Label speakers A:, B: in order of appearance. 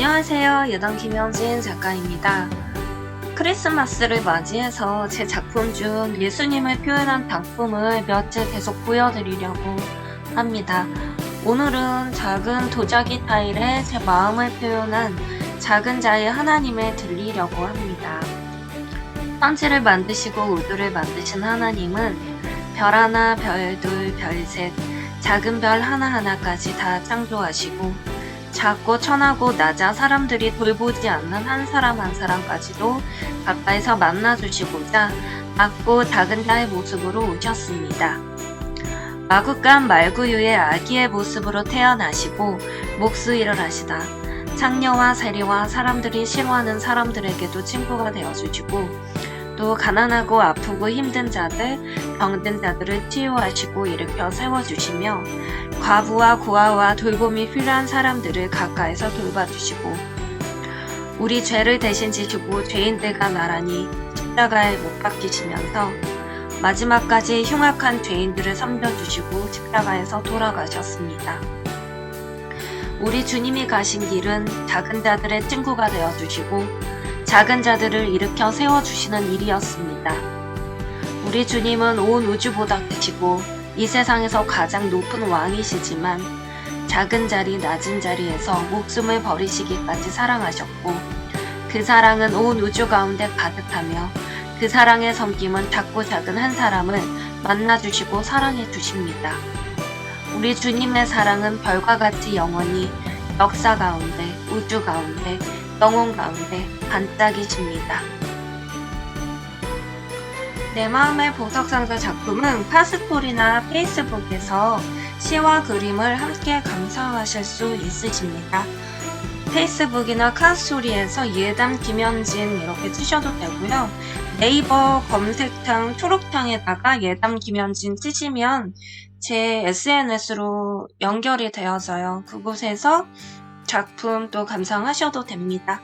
A: 안녕하세요. 여당 김영진 작가입니다. 크리스마스를 맞이해서 제 작품 중 예수님을 표현한 작품을 몇 개 계속 보여드리려고 합니다. 오늘은 작은 도자기 타일에 제 마음을 표현한 작은 자의 하나님을 들리려고 합니다. 천지를 만드시고 우주를 만드신 하나님은 별 하나, 별 둘, 별 셋, 작은 별 하나하나까지 다 창조하시고 작고 천하고 낮아 사람들이 돌보지 않는 한 사람 한 사람까지도 가까이서 만나주시고자 작고 작은 자의 모습으로 오셨습니다. 마구간 말구유의 아기의 모습으로 태어나시고 목수일을 하시다. 창녀와 세리와 사람들이 싫어하는 사람들에게도 친구가 되어주시고 또 가난하고 아프고 힘든 자들, 병든 자들을 치유하시고 일으켜 세워주시며 과부와 고아와 돌봄이 필요한 사람들을 가까이서 돌봐주시고 우리 죄를 대신 지시고 죄인들과 나란히 십자가에 못 박히시면서 마지막까지 흉악한 죄인들을 섬겨주시고 십자가에서 돌아가셨습니다. 우리 주님이 가신 길은 작은 자들의 친구가 되어주시고 작은 자들을 일으켜 세워주시는 일이었습니다. 우리 주님은 온 우주보다 크시고 이 세상에서 가장 높은 왕이시지만 작은 자리, 낮은 자리에서 목숨을 버리시기까지 사랑하셨고 그 사랑은 온 우주 가운데 가득하며 그 사랑의 섬김은 작고 작은 한 사람을 만나주시고 사랑해 주십니다. 우리 주님의 사랑은 별과 같이 영원히 역사 가운데, 우주 가운데, 영혼 가운데 반짝이십니다. 내 마음의 보석상자 작품은 파스토리나 페이스북에서 시와 그림을 함께 감상하실 수 있으십니다. 페이스북이나 카스토리에서 예담 김현진 이렇게 치셔도 되고요. 네이버 검색창 초록창에다가 예담 김현진 치시면 제 SNS로 연결이 되어서요. 그곳에서 작품 또 감상하셔도 됩니다.